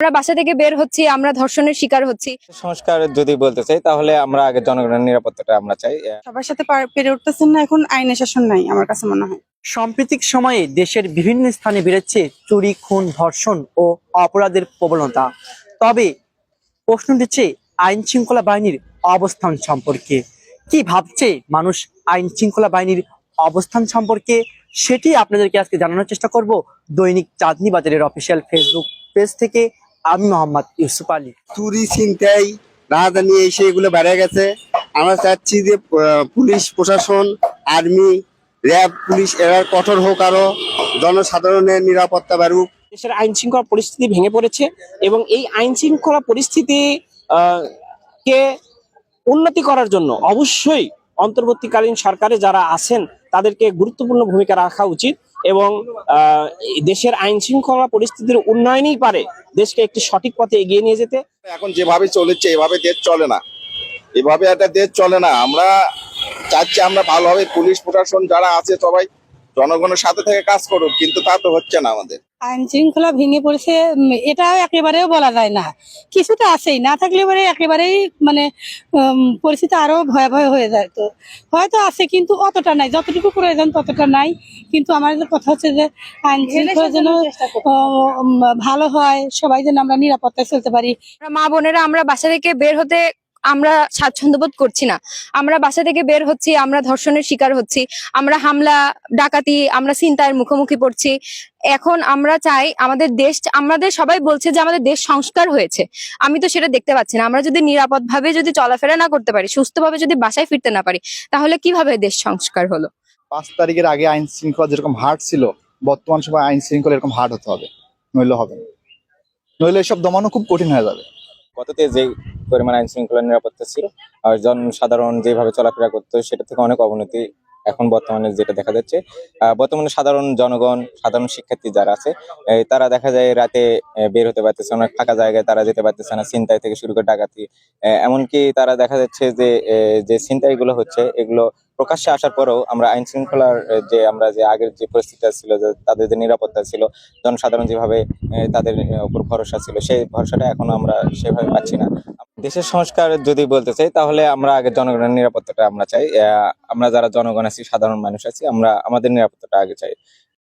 আমরা বাসা থেকে বের হচ্ছি আমরা ধর্ষণের শিকার হচ্ছি। সংস্কার যদি বলতে চাই তাহলে আমরা আগে জনগণের নিরাপত্তাটা আমরা চাই সবার সাথে পেরে উঠতেছেন না এখন আইনের শাসন নাই আমার কাছে মনে হয়। সাম্প্রতিক সময়ে দেশের বিভিন্ন স্থানে বেড়েছে চুরি খুন ধর্ষণ ও অপরাধের প্রবণতা। তবে প্রশ্ন উঠেছে আইন শৃঙ্খলা বাহিনীর অবস্থান সম্পর্কে। কি ভাবছে মানুষ আইন শৃঙ্খলা বাহিনীর অবস্থান সম্পর্কে? সেটি আপনাদেরকে আজকে জানানোর চেষ্টা করব দৈনিক চাঁদনি বাজারের অফিসিয়াল ফেসবুক পেজ থেকে। আমি মোহাম্মদ ইউসুফ আলী। চুরি ছিনতাই রাজধানী এসে এগুলো বেড়ে গেছে। আমরা চাচ্ছি যে পুলিশ প্রশাসন আর্মি র্যাব পুলিশ এরা কঠোর হোক আরও জনসাধারণের নিরাপত্তা বাড়ুক। দেশের আইন শৃঙ্খলা পরিস্থিতি ভেঙে পড়েছে এবং এই আইন শৃঙ্খলা পরিস্থিতি কে উন্নতি করার জন্য অবশ্যই অন্তর্বর্তীকালীন সরকারে যারা আছেন তাদেরকে গুরুত্বপূর্ণ ভূমিকা রাখা উচিত। এবং দেশের আইন শৃঙ্খলা পরিস্থিতির উন্নয়নই পারে দেশকে একটি সঠিক পথে এগিয়ে নিয়ে যেতে। এখন যেভাবে চলেছে, এভাবে দেশ চলে না। এভাবে একটা দেশ চলে না। আমরা চাচ্ছি আমরা ভালোভাবে পুলিশ প্রশাসন যারা আছে সবাই জনগণের সাথে থেকে কাজ করুক, কিন্তু তা তো হচ্ছে না আমাদের। আইন শৃঙ্খলা ভেঙে পড়েছে এটাও একেবারেও বলা যায় না। কিছুটা আছেই না থাকলে পরে একেবারেই মানে পরিস্থিতি আরও ভয়াবহ হয়ে যায় তো। হয়তো আছে কিন্তু অতটা নাই। যতটুকু প্রয়োজন ততটা নাই। কিন্তু আমাদের কথা হচ্ছে যে আইন শৃঙ্খলা যেন ভালো হয় সবাই যেন আমরা নিরাপত্তায় চলতে পারি। মা বোনেরা আমরা বাসা থেকে বের হতে আমরা স্বাচ্ছন্দ্য বোধ করছি না। আমরা বাসা থেকে বের হচ্ছি আমরা ধর্ষণের শিকার হচ্ছি আমরা হামলা ডাকাতি আমরা চিন্তার মুখোমুখি পড়ছি। এখন আমরা চাই আমাদের দেশ আমাদের সবাই বলছে যে আমাদের দেশ সংস্কার হয়েছে। আমি তো সেটা দেখতে পাচ্ছি না। আমরা যদি নিরাপদ ভাবে যদি চলাফেরা না করতে পারি সুস্থভাবে যদি বাসায় ফিরতে না পারি তাহলে কীভাবে দেশ সংস্কার হলো? পাঁচ তারিখের আগে আইন শৃঙ্খলা যেরকম হার্ড ছিল বর্তমান সময় আইন শৃঙ্খলা এরকম হার্ড হতে হবে। নইলে হবে না। নইলে এসব দমানো খুব কঠিন হয়ে যাবে। গততে যে পরিমাণ আইন শৃঙ্খলা নিরাপত্তা ছিল। আর জনসাধারণ যেভাবে চলাফেরা করতো, সেটা থেকে অনেক অবনতি এখন বর্তমানে যেটা দেখা যাচ্ছে। বর্তমানে সাধারণ জনগণ, সাধারণ শিক্ষার্থী যারা আছে তারা দেখা যায় রাতে বের হতে পারতেছে অনেক ফাঁকা জায়গায় তারা যেতে পারতেছে না, ছিনতাই থেকে শুরু করে ডাকাতি। এমনকি তারা দেখা যাচ্ছে যে যে ছিনতাই গুলো হচ্ছে, এগুলো প্রকাশ্যে আসার পরেও আমরা আইন শৃঙ্খলার যে আমরা যে আগের যে পরিস্থিতিটা ছিল, যে তাদের যে নিরাপত্তা ছিল, জনসাধারণ যেভাবে তাদের উপর ভরসা ছিল, সেই ভরসাটা এখন আমরা সেভাবে পাচ্ছি না। দেশের সংস্কার যদি বলতে চাই, তাহলে আমরা আগে জনগণের নিরাপত্তাটা আমরা চাই। আমরা যারা জনগণ আছি, সাধারণ মানুষ আছি, আমরা আমাদের নিরাপত্তাটা আগে চাই।